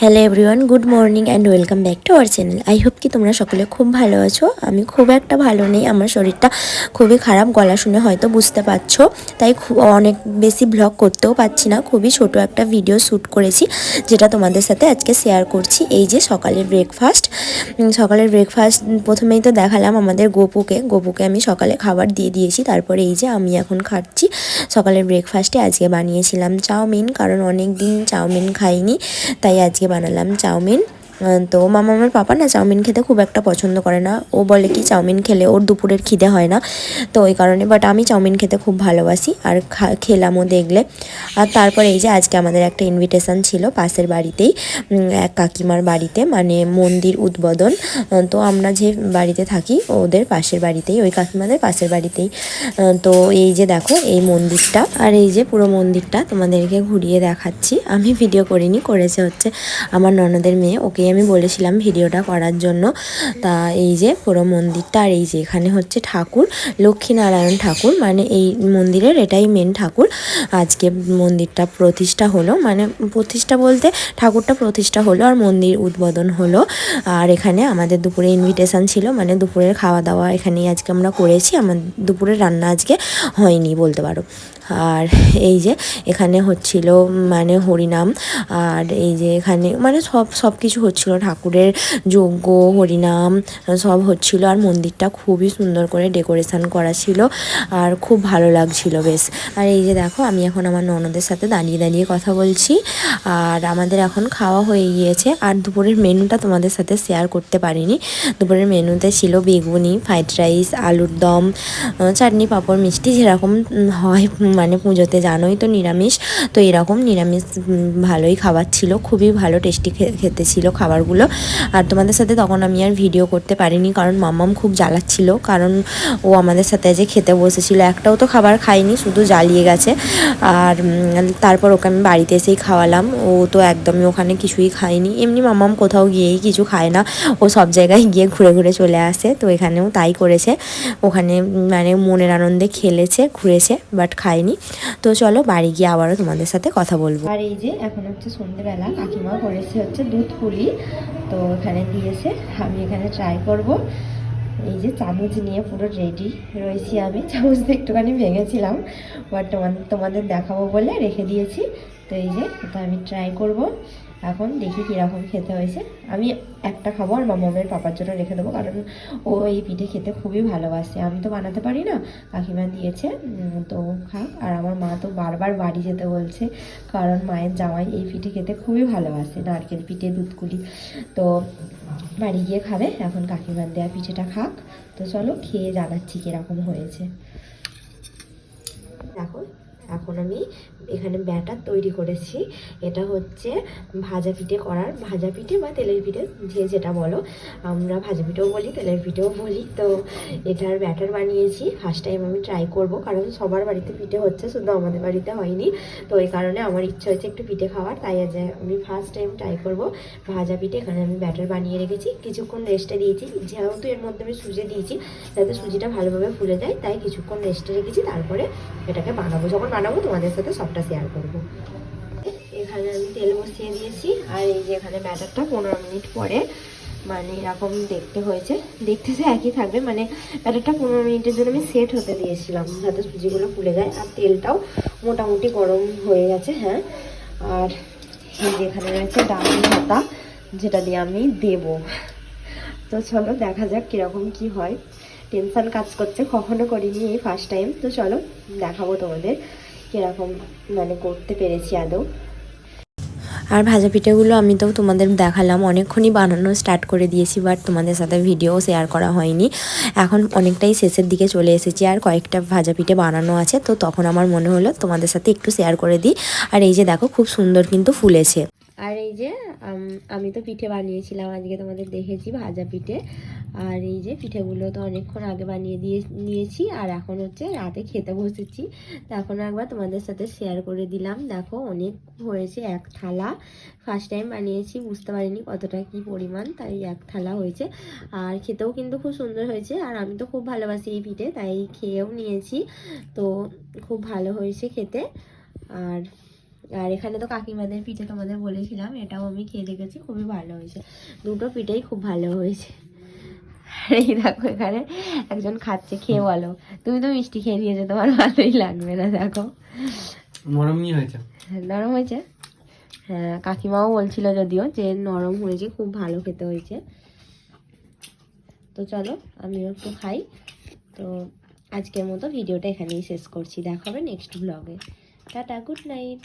Hello everyone good morning and welcome back to our channel I hope কি তোমরা সকলে খুব ভালো আছো। আমি খুব একটা ভালো নেই, আমার শরীরটা খুবই খারাপ, গলা শুনে হয়তো বুঝতে পারছ। তাই খুব অনেক বেশি ব্লগ করতেও পারছি না, খুবই ছোট একটা ভিডিও শ্যুট করেছি, যেটা তোমাদের সাথে আজকে শেয়ার করছি। এই যে সকালের ব্রেকফাস্ট সকালের ব্রেকফাস্ট প্রথমেই তো দেখালাম আমাদের গোপুকে। গোপুকে আমি সকালে খাবার দিয়ে দিয়েছি, তারপরে এই যে আমি এখন খাচ্ছি। সকালের ব্রেকফাস্টে আজকে বানিয়েছিলাম চাউমিন, কারণ অনেক দিন চাউমিন খাইনি, তাই আজকে বানালাম চাউমিন। তো মামা, আমার পাপা না চাউমিন খেতে খুব একটা পছন্দ করে না। ও বলে কি, চাউমিন খেলে ওর দুপুরের খিদে হয় না। তো ওই কারণে বাট আমি চাউমিন খেতে খুব ভালোবাসি। আর খেলামও দেখলে। আর তারপরে এই যে আজকে আমাদের একটা ইনভিটেশন ছিল পাশের বাড়িতেই এক কাকিমার বাড়িতে মানে মন্দির উদ্বোধন। তো আমরা যে বাড়িতে থাকি, ওদের পাশের বাড়িতেই, ওই কাকিমাদের পাশের বাড়িতেই। তো এই যে দেখো, এই মন্দিরটা, আর এই যে পুরো মন্দিরটা তোমাদেরকে ঘুরিয়ে দেখাচ্ছি। আমি ভিডিও করিনি, করেছে হচ্ছে আমার ননদের মেয়ে। ওকে আমি বলেছিলাম ভিডিওটা করার জন্য। তা এই যে পুরো মন্দিরটা, আর এই যে এখানে হচ্ছে ঠাকুর, লক্ষ্মীনারায়ণ ঠাকুর মানে এই মন্দিরের এটাই মেন ঠাকুর। আজকে মন্দিরটা প্রতিষ্ঠা হলো মানে প্রতিষ্ঠা বলতে ঠাকুরটা প্রতিষ্ঠা হলো আর মন্দির উদ্বোধন হলো। আর এখানে আমাদের দুপুরে ইনভিটেশান ছিল মানে দুপুরের খাওয়া দাওয়া এখানেই আজকে আমরা করেছি, আমার দুপুরের রান্না আজকে হয়নি বলতে পারো। আর এই যে এখানে হচ্ছিল মানে হরিনাম, আর এই যে এখানে মানে সব সব কিছু হচ্ছিল, ঠাকুরের যজ্ঞ, হরিনাম সব হচ্ছিল আর মন্দিরটা খুবই সুন্দর করে ডেকোরেশন করা ছিল, আর খুব ভালো লাগছিল বেশ। আর এই যে দেখো, আমি এখন আমার ননদের সাথে দাঁড়িয়ে দাঁড়িয়ে কথা বলছি। আর আমাদের এখন খাওয়া হয়ে গিয়েছে। আর দুপুরের মেনুটা তোমাদের সাথে শেয়ার করতে পারিনি। দুপুরের মেনুতে ছিল বেগুনি ফ্রাইড রাইস আলুর দম চাটনি, পাঁপড়, মিষ্টি যেরকম হয় মানে পুজোতে জানোই তো নিরামিষ। তো এরকম নিরামিষ ভালোই খাবার ছিল। খুবই ভালো টেস্টি খেতে ছিল খাবারগুলো। আর তোমাদের সাথে তখন আমি আর ভিডিও করতে পারিনি কারণ মাম্মাম খুব জ্বালাচ্ছিল। কারণ ও আমাদের সাথে যে খেতে বসেছিল, একটাও তো খাবার খায়নি, শুধু জ্বালিয়ে গেছে। আর তারপর ওকে আমি বাড়িতে এসেই খাওয়ালাম। ও তো একদমই ওখানে কিছুই খায়নি। এমনি মামাম কোথাও গিয়েই কিছু খায় না। ও সব জায়গায় গিয়ে ঘুরে ঘুরে চলে আসে। তো এখানেও তাই করেছে। ওখানে মানে মনের আনন্দে খেলেছে, ঘুরেছে বাট খায়নি। তো চলো বাড়ি গিয়ে আবারও তোমাদের সাথে কথা বলব। আর এই যে এখন হচ্ছে সন্ধেবেলা, কাকিমা করেছে হচ্ছে দুধ পুলি। তো এখানে দিয়েছে। আমি এখানে ট্রাই করব। এই যে চামচ নিয়ে পুরো রেডি রয়েছি আমি। চামচটা একটুখানি ভেঙেছিলাম বাট তোমাদের দেখাবো বলে রেখে দিয়েছি। তো এই যে, এটা আমি ট্রাই করব। এখন দেখি কীরকম খেতে হয়েছে। আমি একটা খাব আর মামামের পাপার জন্য রেখে দেবো, কারণ ও এই পিঠে খেতে খুবই ভালোবাসে। আমি তো বানাতে পারি না, কাকিমা দিয়েছে তো খাক। আর আমার মা তো বারবার বাড়ি যেতে বলছে, কারণ মায়ের জামাই এই পিঠে খেতে খুবই ভালোবাসে, নারকেল পিঠে, দুধকুলি। তো বাড়ি গিয়ে খাবে, এখন কাকিমার দেওয়া পিঠেটা খাক। তো চলো খেয়ে জানাচ্ছি কীরকম হয়েছে। দেখো এখন আমি এখানে ব্যাটার তৈরি করেছি। এটা হচ্ছে ভাজা পিঠে করার। ভাজা পিঠে বা তেলের পিঠে যে যেটা বলো, আমরা ভাজা পিঠেও বলি, তেলের পিঠেও বলি। তো এটার ব্যাটার বানিয়েছি। ফার্স্ট টাইম আমি ট্রাই করব, কারণ সবার বাড়িতে পিঠে হচ্ছে, শুধু আমাদের বাড়িতে হয়নি। তো এই কারণে আমার ইচ্ছা হয়েছে একটু পিঠে খাওয়ার। তাই আজ আমি ফার্স্ট টাইম ট্রাই করব ভাজা পিঠে। এখানে আমি ব্যাটার বানিয়ে রেখেছি। কিছুক্ষণ রেস্টে দিয়েছি। যেহেতু এর মধ্যে আমি সুজি দিয়েছি, যাতে সুজিটা ভালোভাবে ফুলে যায়, তাই কিছুক্ষণ রেস্টে রেখেছি। তারপরে এটাকে বানাবো। যখন বানাবো, তোমাদের সাথে সবটা শেয়ার করব। এখানে আমি তেল বসিয়ে দিয়েছি, আর এই যে এখানে ব্যাটারটা পনেরো মিনিট পরে মানে এরকম দেখতে হয়েছে। দেখতে তো একই থাকবে মানে ব্যাটারটা পনেরো মিনিটের জন্য আমি সেট হতে দিয়েছিলাম, যাতে সুজিগুলো ফুলে যায়, আর তেলটাও মোটামুটি গরম হয়ে গেছে হ্যাঁ। আর এই যে এখানে রয়েছে ডাল ভাতা, যেটা দিয়ে আমি দেবো। তো চলো, দেখা যাক কীরকম কি হয়। টেনশন কাজ করছে, কখনো করিনি এই ফার্স্ট টাইম তো চলো, দেখাবো তোমাদের। কীরকম মানে করতে পেরেছি আদৌ? আর ভাজা পিঠেগুলো আমি তো তোমাদের দেখালাম, অনেকক্ষণই বানানো স্টার্ট করে দিয়েছি বাট তোমাদের সাথে ভিডিও শেয়ার করা হয়নি। এখন অনেকটাই শেষের দিকে চলে এসেছি, আর কয়েকটা ভাজা পিঠে বানানো আছে, তো তখন আমার মনে হলো তোমাদের সাথে একটু শেয়ার করে দিই। আর এই যে দেখো, খুব সুন্দর কিন্তু ফুলেছে। আর এই যে আমি তো পিঠে বানিয়েছিলাম, আজকে তোমাদের দেখেছি ভাজা পিঠে। আর এই যে পিঠেগুলো তো অনেকক্ষণ আগে বানিয়ে দিয়ে, নিয়েছি, আর এখন হচ্ছে রাতে খেতে বসেছি। তো এখন একবার তোমাদের সাথে শেয়ার করে দিলাম। দেখো, অনেক হয়েছে এক থালা। ফার্স্ট টাইম বানিয়েছি, বুঝতে পারিনি কতটা কি পরিমাণ, তাই এক থালা হয়েছে। আর খেতেও কিন্তু খুব সুন্দর হয়েছে, আর আমি তো খুব ভালোবাসি এই পিঠে, তাই খেয়েও নিয়েছি। তো খুব ভালো হয়েছে খেতে। আর আর এখানে তো কাকিমাদের পিঠে তোমাদের বলেছিলাম এটাও আমি খেয়ে দেখেছি খুবই ভালো হয়েছে। দুটো পিঠেই খুব ভালো হয়েছে। আর এই দেখো এখানে একজন খাচ্ছে খেয়ে বলো। তুমি তো মিষ্টি খেয়ে নিয়েছো তোমার ভালোই লাগবে না দেখো। নরমই হয়েছে। নরম হয়েছে। হ্যাঁ কাকিমাও বলছিল যদিও যে নরম হয়েছে খুব ভালো খেতে হয়েছে। তো চলো আমিও একটু খাই। তো আজকের মতো ভিডিওটা এখানেই শেষ করছি। দেখা হবে নেক্সট ব্লগে টাটা গুড নাইট